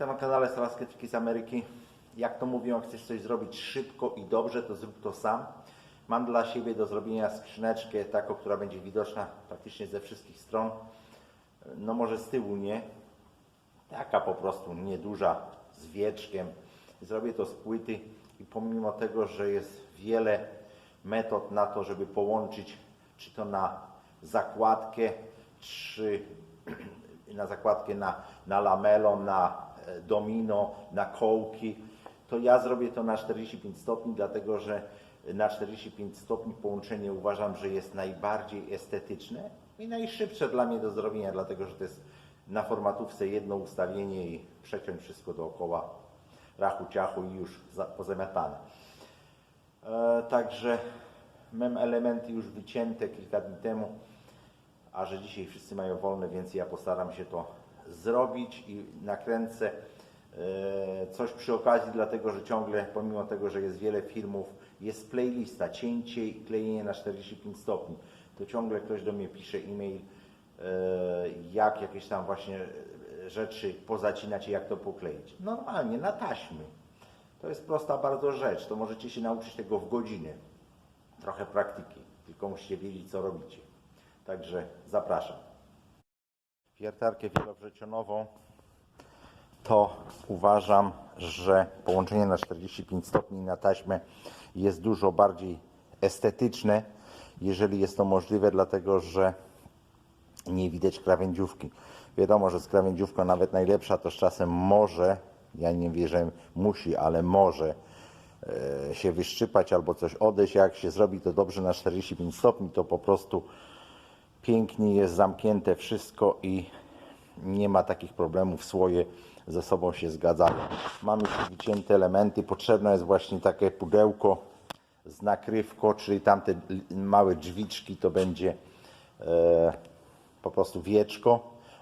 Witam na kanale Salaskie z Ameryki. Jak to mówią, chcesz coś zrobić szybko i dobrze, to zrób to sam. Mam dla siebie do zrobienia skrzyneczkę taką, która będzie widoczna praktycznie ze wszystkich stron. No może z tyłu nie. Taka po prostu nieduża, z wieczkiem. Zrobię to z płyty i pomimo tego, że jest wiele metod na to, żeby połączyć, czy to na zakładkę, czy na zakładkę na, na lamelo, na domino, na kołki, to ja zrobię to na 45 stopni, dlatego że na 45 stopni połączenie uważam, że jest najbardziej estetyczne i najszybsze dla mnie do zrobienia, dlatego że to jest na formatówce jedno ustawienie i przeciąć wszystko dookoła rachu ciachu i już za, pozamiatane. E, także mam elementy już wycięte kilka dni temu, a że dzisiaj wszyscy mają wolne, więc ja postaram się to zrobić i nakręcę e, coś przy okazji, dlatego że ciągle, pomimo tego, że jest wiele filmów, jest playlista, cięcie i klejenie na 45 stopni, to ciągle ktoś do mnie pisze e-mail, e, jak jakieś tam właśnie rzeczy pozacinać i jak to pokleić. Normalnie, na taśmy. To jest prosta bardzo rzecz, to możecie się nauczyć tego w godzinę. Trochę praktyki, tylko musicie wiedzieć, co robicie. Także zapraszam. Wiertarkę wielowrzecionową to uważam, że połączenie na 45 stopni na taśmę jest dużo bardziej estetyczne, jeżeli jest to możliwe, dlatego że nie widać krawędziówki. Wiadomo, że z krawędziówką nawet najlepsza to z czasem może, ja nie wierzę, musi, ale może e, się wyszczypać albo coś odejść. Jak się zrobi to dobrze na 45 stopni, to po prostu pięknie jest zamknięte wszystko i nie ma takich problemów. Słoje ze sobą się zgadzają. Mamy tu wycięte elementy. Potrzebne jest właśnie takie pudełko z nakrywką, czyli tamte małe drzwiczki to będzie e, po prostu wieczko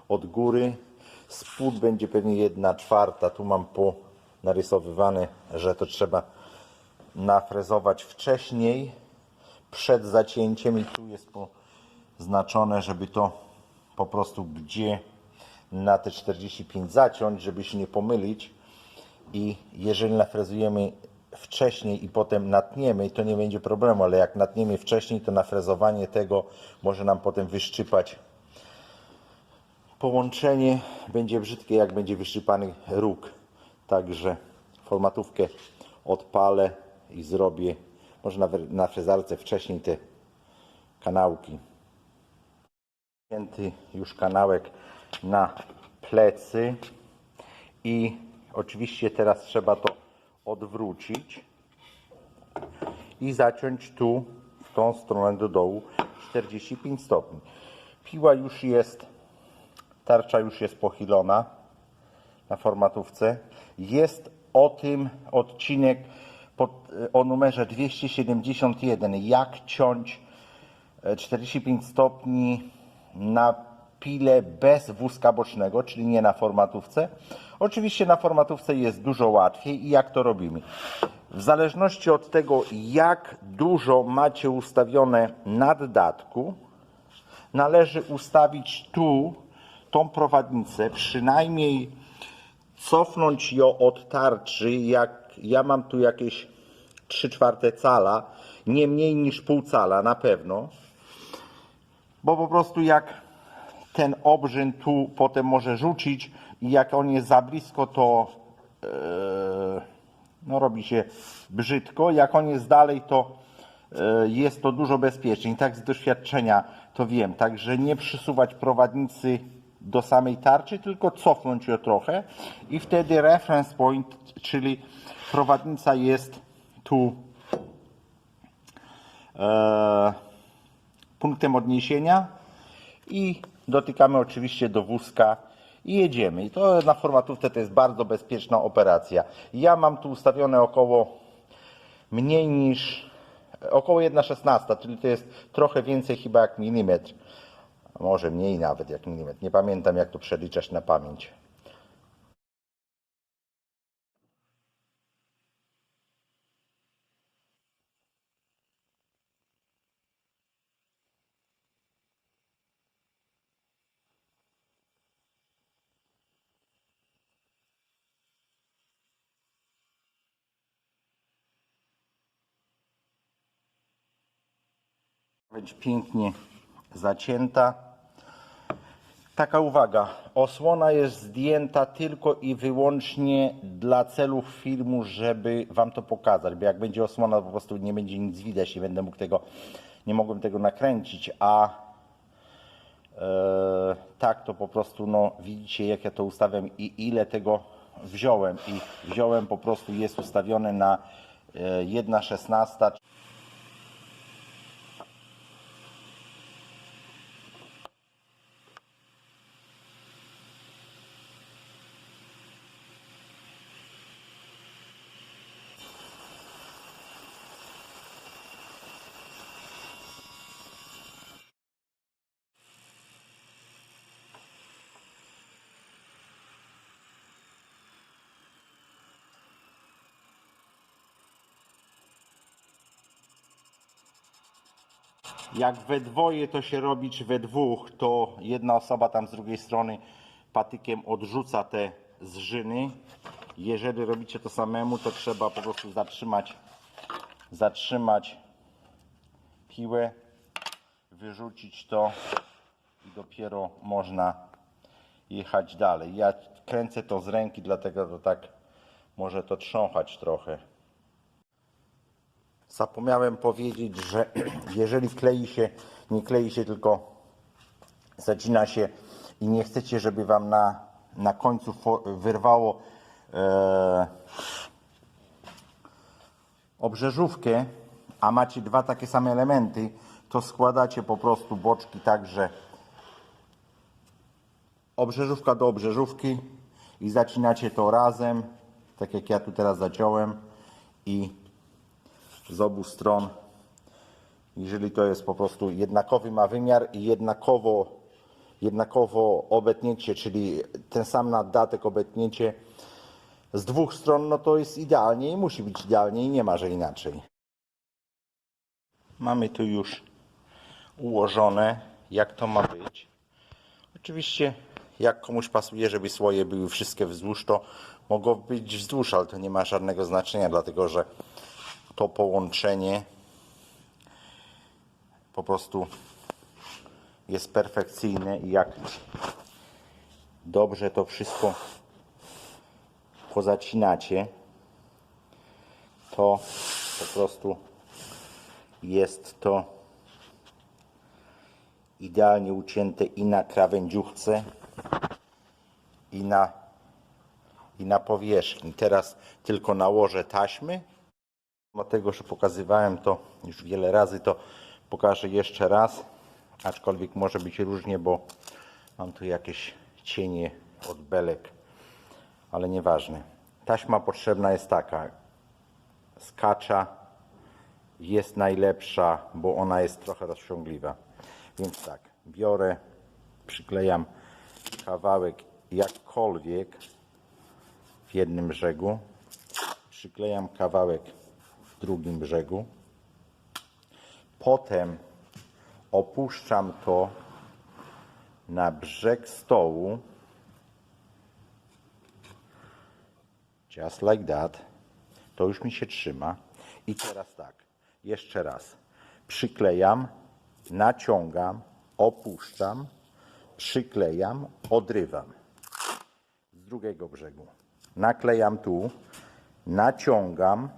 od góry. Spód będzie pewnie jedna czwarta. Tu mam po narysowywane, że to trzeba nafrezować wcześniej, przed zacięciem i tu jest poznaczone, żeby to po prostu gdzie na te 45 zaciąć, żeby się nie pomylić i jeżeli nafrezujemy wcześniej i potem natniemy, to nie będzie problemu, ale jak natniemy wcześniej, to nafrezowanie tego może nam potem wyszczypać połączenie będzie brzydkie, jak będzie wyszczypany róg. Także formatówkę odpalę i zrobię, może nawet na frezarce wcześniej te kanałki. Wzięty już kanałek na plecy i oczywiście teraz trzeba to odwrócić i zaciąć tu w tą stronę do dołu 45 stopni. Piła już jest tarcza już jest pochylona na formatówce. Jest o tym odcinek pod, o numerze 271. Jak ciąć e, 45 stopni na pile bez wózka bocznego, czyli nie na formatówce. Oczywiście na formatówce jest dużo łatwiej i jak to robimy? W zależności od tego, jak dużo macie ustawione naddatku, należy ustawić tu tą prowadnicę, przynajmniej cofnąć ją od tarczy, jak ja mam tu jakieś 3 czwarte cala, nie mniej niż pół cala na pewno, bo po prostu jak ten obrzyn tu potem może rzucić i jak on jest za blisko, to e, no, robi się brzydko. Jak on jest dalej, to e, jest to dużo bezpieczniej. Tak z doświadczenia to wiem. Także nie przysuwać prowadnicy do samej tarczy, tylko cofnąć ją trochę i wtedy reference point, czyli prowadnica jest tu e, punktem odniesienia i dotykamy oczywiście do wózka i jedziemy. I to na formatówce to jest bardzo bezpieczna operacja. Ja mam tu ustawione około mniej niż około 1,16, czyli to jest trochę więcej chyba jak milimetr. Może mniej nawet jak milimetr. Nie pamiętam jak to przeliczać na pamięć. Krawędź pięknie zacięta. Taka uwaga, osłona jest zdjęta tylko i wyłącznie dla celów filmu, żeby Wam to pokazać, bo jak będzie osłona, po prostu nie będzie nic widać, nie będę mógł tego, nie mogłem tego nakręcić, a e, tak to po prostu, no widzicie jak ja to ustawiam i ile tego wziąłem i wziąłem po prostu, jest ustawione na e, 1,16 Jak we dwoje to się robi, czy we dwóch, to jedna osoba tam z drugiej strony patykiem odrzuca te zżyny. Jeżeli robicie to samemu, to trzeba po prostu zatrzymać, zatrzymać piłę, wyrzucić to i dopiero można jechać dalej. Ja kręcę to z ręki, dlatego to tak może to trząchać trochę. Zapomniałem powiedzieć, że jeżeli klei się, nie klei się, tylko zacina się i nie chcecie, żeby Wam na, na końcu wyrwało e, obrzeżówkę, a macie dwa takie same elementy, to składacie po prostu boczki tak, że obrzeżówka do obrzeżówki i zacinacie to razem, tak jak ja tu teraz zaciąłem i z obu stron. Jeżeli to jest po prostu jednakowy ma wymiar i jednakowo, jednakowo obetnięcie, czyli ten sam naddatek obetnięcie z dwóch stron, no to jest idealnie i musi być idealnie i nie ma, że inaczej. Mamy tu już ułożone, jak to ma być. Oczywiście, jak komuś pasuje, żeby słoje były wszystkie wzdłuż, to mogą być wzdłuż, ale to nie ma żadnego znaczenia, dlatego że to połączenie po prostu jest perfekcyjne i jak dobrze to wszystko pozacinacie, to po prostu jest to idealnie ucięte i na krawędziówce, i na, i na powierzchni. Teraz tylko nałożę taśmy. Dlatego, że pokazywałem to już wiele razy, to pokażę jeszcze raz. Aczkolwiek może być różnie, bo mam tu jakieś cienie od belek, ale nieważne. Taśma potrzebna jest taka. Skacza jest najlepsza, bo ona jest trochę rozciągliwa. Więc tak, biorę, przyklejam kawałek jakkolwiek w jednym brzegu, przyklejam kawałek drugim brzegu, potem opuszczam to na brzeg stołu, just like that, to już mi się trzyma. I teraz tak, jeszcze raz, przyklejam, naciągam, opuszczam, przyklejam, odrywam. Z drugiego brzegu. Naklejam tu, naciągam,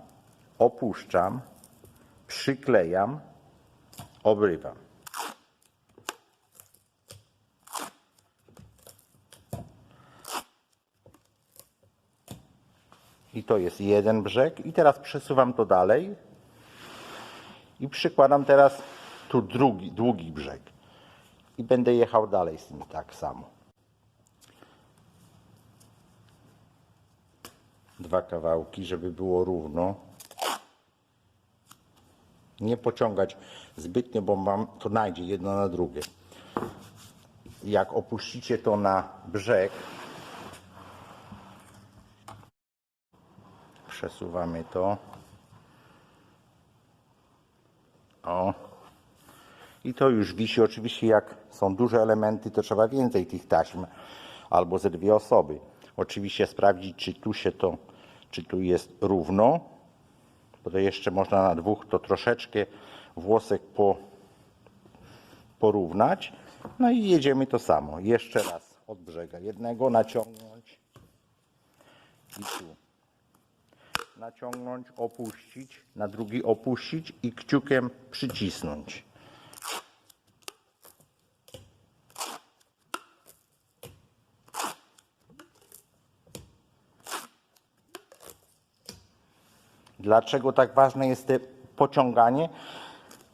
opuszczam, przyklejam, obrywam. I to jest jeden brzeg. I teraz przesuwam to dalej. I przykładam teraz tu drugi, długi brzeg. I będę jechał dalej z tym tak samo. Dwa kawałki, żeby było równo. Nie pociągać zbytnio, bo mam, to najdzie jedno na drugie. Jak opuścicie to na brzeg, przesuwamy to. O. I to już wisi. Oczywiście jak są duże elementy, to trzeba więcej tych taśm albo ze dwie osoby. Oczywiście sprawdzić, czy tu się to, czy tu jest równo, bo jeszcze można na dwóch to troszeczkę włosek po, porównać. No i jedziemy to samo. Jeszcze raz od brzega. Jednego naciągnąć i tu. Naciągnąć, opuścić, na drugi opuścić i kciukiem przycisnąć. Dlaczego tak ważne jest pociąganie?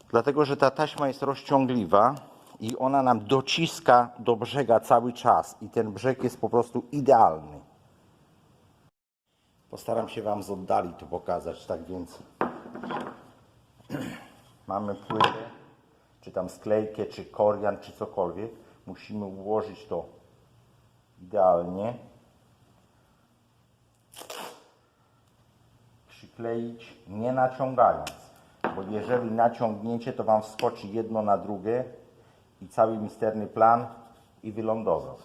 Dlatego, że ta taśma jest rozciągliwa i ona nam dociska do brzega cały czas i ten brzeg jest po prostu idealny. Postaram się Wam z oddali to pokazać, tak więc mamy płytę, czy tam sklejkę, czy korian, czy cokolwiek. Musimy ułożyć to idealnie. Przykleić nie naciągając, bo jeżeli naciągniecie, to Wam wskoczy jedno na drugie i cały misterny plan i wylądował.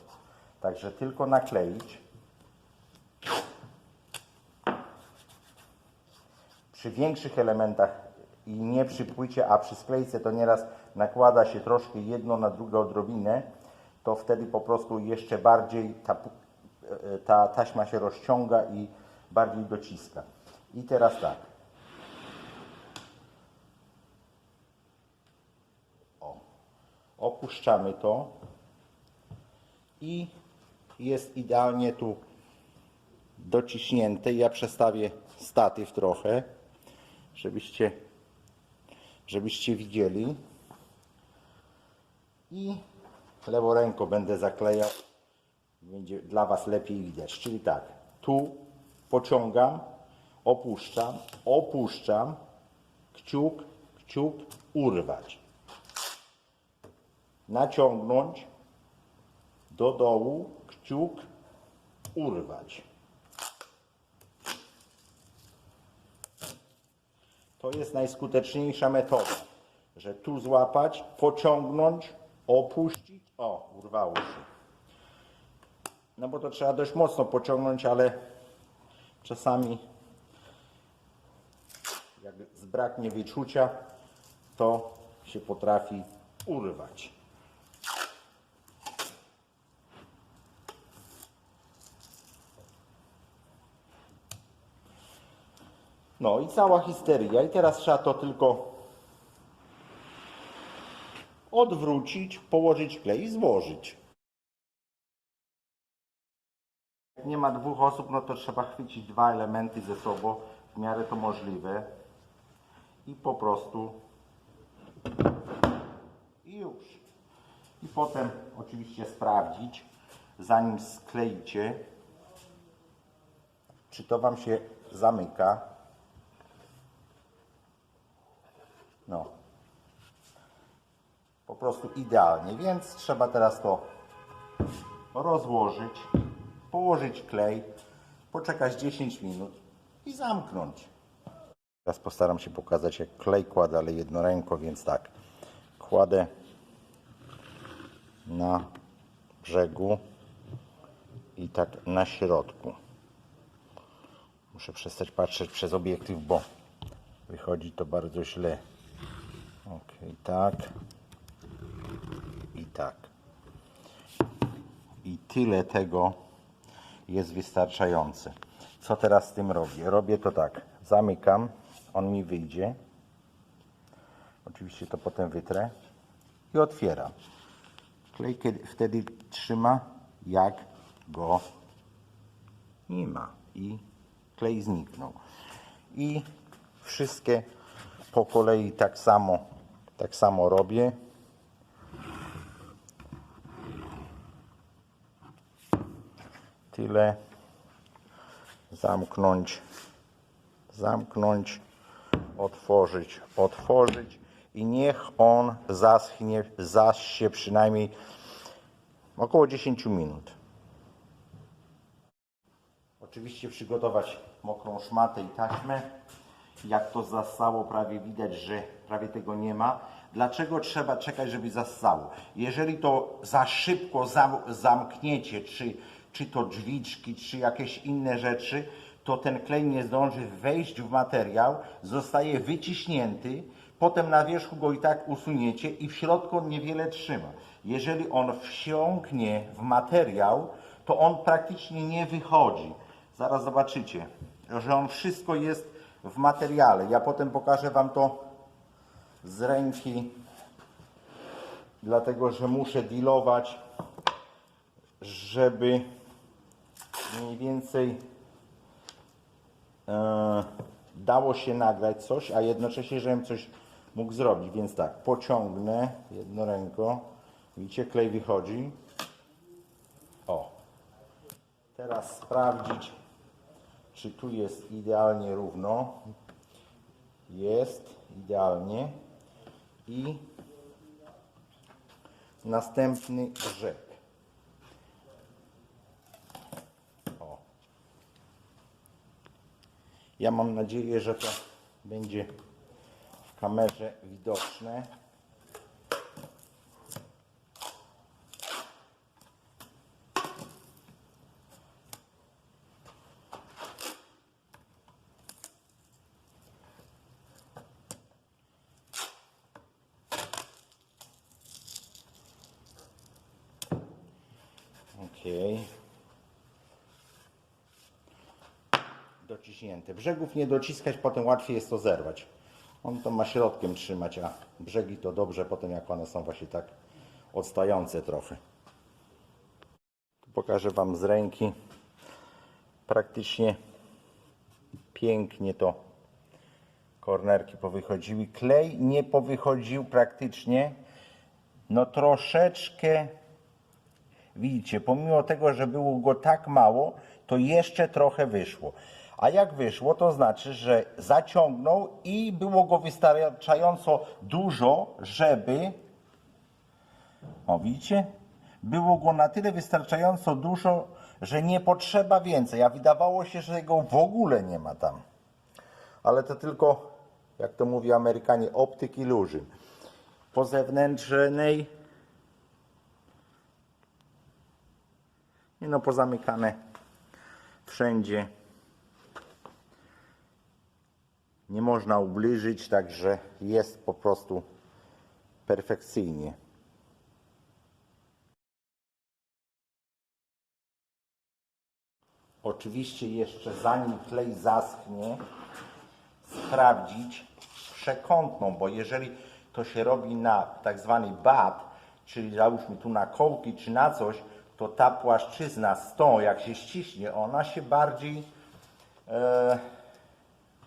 Także tylko nakleić. Przy większych elementach i nie przy płycie, a przy sklejce to nieraz nakłada się troszkę jedno na drugie odrobinę, to wtedy po prostu jeszcze bardziej ta, pu- e, ta taśma się rozciąga i bardziej dociska. I teraz tak. O. Opuszczamy to i jest idealnie tu dociśnięte. Ja przestawię statyw trochę, żebyście, żebyście widzieli. I lewą ręką będę zaklejał. Będzie dla Was lepiej widać. Czyli tak, tu pociągam, opuszczam, opuszczam, kciuk, kciuk, urwać. Naciągnąć do dołu, kciuk, urwać. To jest najskuteczniejsza metoda, że tu złapać, pociągnąć, opuścić. O, urwało się. No bo to trzeba dość mocno pociągnąć, ale czasami jak zbraknie wyczucia, to się potrafi urwać. No i cała histeria. I teraz trzeba to tylko odwrócić, położyć klej i złożyć. Jak nie ma dwóch osób, no to trzeba chwycić dwa elementy ze sobą, w miarę to możliwe. I po prostu i już. I potem oczywiście sprawdzić, zanim skleicie, czy to Wam się zamyka. No. Po prostu idealnie, więc trzeba teraz to rozłożyć, położyć klej, poczekać 10 minut i zamknąć. Teraz postaram się pokazać jak klej kładę, ale jednoręko, więc tak. Kładę na brzegu i tak na środku. Muszę przestać patrzeć przez obiektyw, bo wychodzi to bardzo źle. Ok, tak. I tak. I tyle tego jest wystarczające. Co teraz z tym robię? Robię to tak. Zamykam, on mi wyjdzie. Oczywiście to potem wytrę i otwieram. Klej wtedy trzyma, jak go nie ma. I klej zniknął. I wszystkie po kolei tak samo, tak samo robię. Tyle. Zamknąć, zamknąć, otworzyć, otworzyć i niech on zaschnie, zasie przynajmniej około 10 minut. Oczywiście przygotować mokrą szmatę i taśmę. Jak to zassało, prawie widać, że prawie tego nie ma. Dlaczego trzeba czekać, żeby zassało? Jeżeli to za szybko zam, zamkniecie, czy, czy to drzwiczki, czy jakieś inne rzeczy, to ten klej nie zdąży wejść w materiał, zostaje wyciśnięty, potem na wierzchu go i tak usuniecie i w środku on niewiele trzyma. Jeżeli on wsiąknie w materiał, to on praktycznie nie wychodzi. Zaraz zobaczycie, że on wszystko jest w materiale. Ja potem pokażę Wam to z ręki, dlatego że muszę dealować, żeby mniej więcej dało się nagrać coś, a jednocześnie, żebym coś mógł zrobić. Więc tak, pociągnę jedną ręką. Widzicie, klej wychodzi. O. Teraz sprawdzić, czy tu jest idealnie równo. Jest idealnie. I następny brzeg. Ja mam nadzieję, że to będzie w kamerze widoczne. Okej. Dociśnięte. Brzegów nie dociskać, potem łatwiej jest to zerwać. On to ma środkiem trzymać, a brzegi to dobrze potem jak one są właśnie tak odstające trochę. Pokażę Wam z ręki. Praktycznie pięknie to kornerki powychodziły. Klej nie powychodził praktycznie. No troszeczkę Widzicie, pomimo tego, że było go tak mało, to jeszcze trochę wyszło. A jak wyszło, to znaczy, że zaciągnął i było go wystarczająco dużo, żeby. O, widzicie? Było go na tyle wystarczająco dużo, że nie potrzeba więcej. A wydawało się, że go w ogóle nie ma tam. Ale to tylko, jak to mówi Amerykanie, optyk illusion. Po zewnętrznej no, pozamykane wszędzie. Nie można ubliżyć, także jest po prostu perfekcyjnie. Oczywiście jeszcze zanim klej zaschnie, sprawdzić przekątną, bo jeżeli to się robi na tak zwany bat, czyli załóżmy tu na kołki czy na coś, to ta płaszczyzna z tą, jak się ściśnie, ona się bardziej e,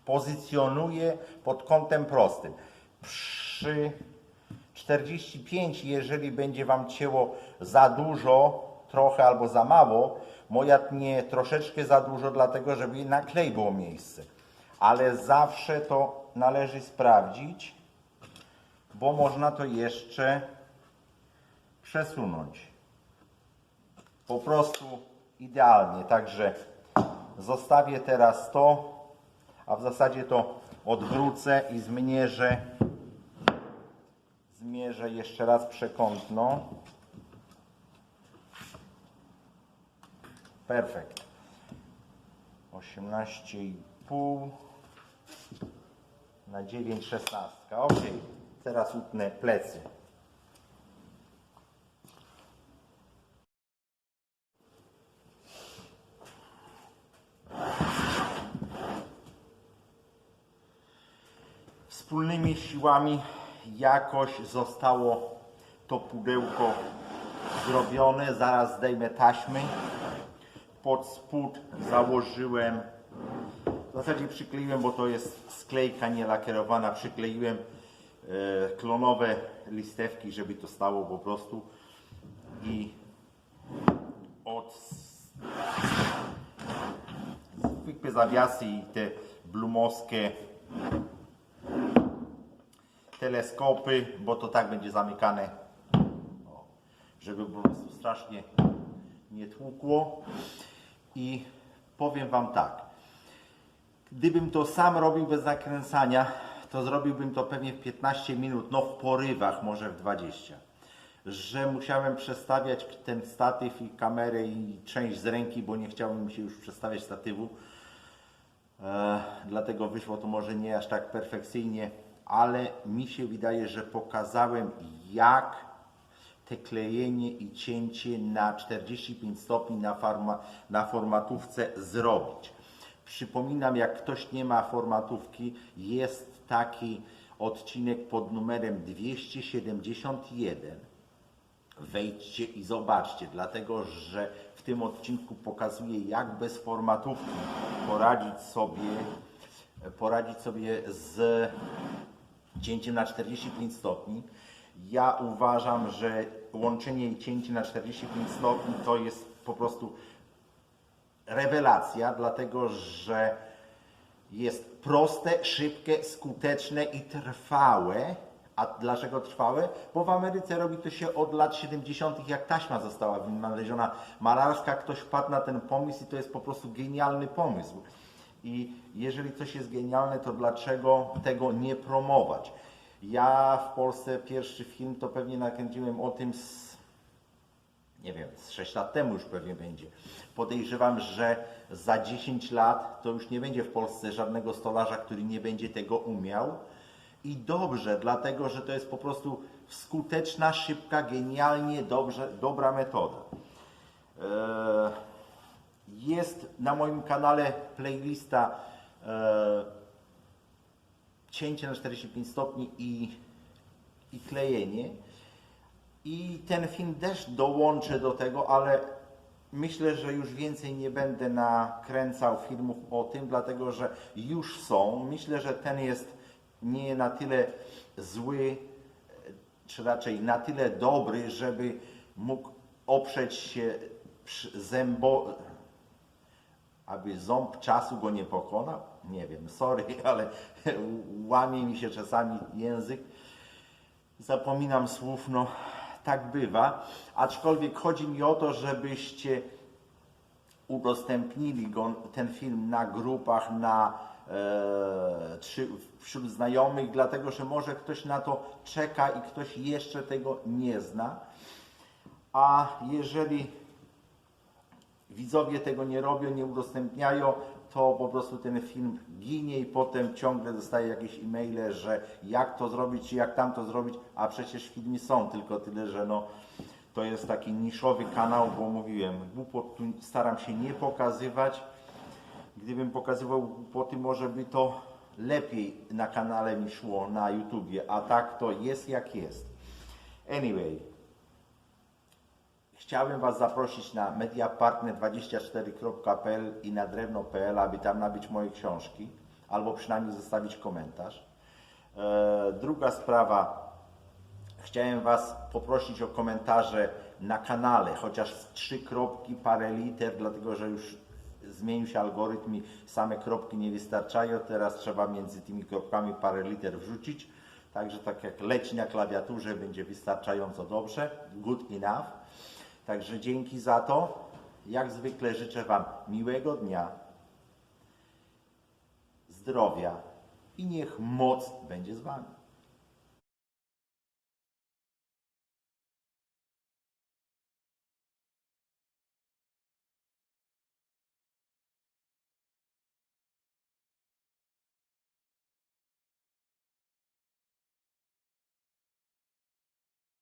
pozycjonuje pod kątem prostym. Przy 45, jeżeli będzie Wam cięło za dużo, trochę albo za mało, moja tnie troszeczkę za dużo, dlatego żeby na klej było miejsce. Ale zawsze to należy sprawdzić, bo można to jeszcze przesunąć po prostu idealnie. Także zostawię teraz to, a w zasadzie to odwrócę i zmierzę, zmierzę jeszcze raz przekątno. Perfekt. 18,5 na 9, 16. Ok, teraz utnę plecy. Wspólnymi siłami jakoś zostało to pudełko zrobione. Zaraz zdejmę taśmy. Pod spód założyłem, w zasadzie przykleiłem, bo to jest sklejka nielakierowana, przykleiłem e, klonowe listewki, żeby to stało po prostu i od zwykłe zawiasy i te blumowskie teleskopy, bo to tak będzie zamykane, żeby po prostu strasznie nie tłukło. I powiem Wam tak, gdybym to sam robił bez nakręcania, to zrobiłbym to pewnie w 15 minut, no w porywach, może w 20. Że musiałem przestawiać ten statyw i kamerę i część z ręki, bo nie chciałem się już przestawiać statywu. E, dlatego wyszło to może nie aż tak perfekcyjnie, ale mi się wydaje, że pokazałem jak te klejenie i cięcie na 45 stopni na, forma, na formatówce zrobić. Przypominam, jak ktoś nie ma formatówki, jest taki odcinek pod numerem 271 wejdźcie i zobaczcie, dlatego że w tym odcinku pokazuję, jak bez formatówki poradzić sobie, poradzić sobie z cięciem na 45 stopni. Ja uważam, że łączenie i cięcie na 45 stopni to jest po prostu rewelacja, dlatego że jest proste, szybkie, skuteczne i trwałe. A dlaczego trwałe? Bo w Ameryce robi to się od lat 70., jak taśma została wynaleziona malarska. Ktoś wpadł na ten pomysł i to jest po prostu genialny pomysł. I jeżeli coś jest genialne, to dlaczego tego nie promować? Ja w Polsce pierwszy film to pewnie nakręciłem o tym z nie wiem, z 6 lat temu już pewnie będzie. Podejrzewam, że za 10 lat to już nie będzie w Polsce żadnego stolarza, który nie będzie tego umiał. I dobrze, dlatego że to jest po prostu skuteczna, szybka, genialnie dobrze, dobra metoda. Eee, Jest na moim kanale playlista eee, cięcie na 45 stopni i, i klejenie. I ten film też dołączę do tego, ale myślę, że już więcej nie będę nakręcał filmów o tym, dlatego że już są. Myślę, że ten jest nie na tyle zły, czy raczej na tyle dobry, żeby mógł oprzeć się zębo, aby ząb czasu go nie pokonał. Nie wiem, sorry, ale łamie mi się czasami język zapominam słów, no tak bywa. Aczkolwiek chodzi mi o to, żebyście udostępnili go, ten film na grupach, na, e, czy wśród znajomych, dlatego że może ktoś na to czeka i ktoś jeszcze tego nie zna. A jeżeli widzowie tego nie robią, nie udostępniają, to po prostu ten film ginie i potem ciągle dostaję jakieś e-maile, że jak to zrobić, czy jak tam to zrobić, a przecież filmy są, tylko tyle, że no, to jest taki niszowy kanał, bo mówiłem, głupot tu staram się nie pokazywać. Gdybym pokazywał głupoty, może by to lepiej na kanale mi szło, na YouTubie, a tak to jest jak jest. Anyway, Chciałbym Was zaprosić na mediapartner24.pl i na drewno.pl, aby tam nabyć moje książki, albo przynajmniej zostawić komentarz. E, druga sprawa, chciałem Was poprosić o komentarze na kanale, chociaż trzy kropki, parę liter, dlatego że już zmienił się algorytm i same kropki nie wystarczają. Teraz trzeba między tymi kropkami parę liter wrzucić. Także tak jak leci na klawiaturze, będzie wystarczająco dobrze. Good enough. Także dzięki za to. Jak zwykle życzę Wam miłego dnia, zdrowia i niech moc będzie z Wami.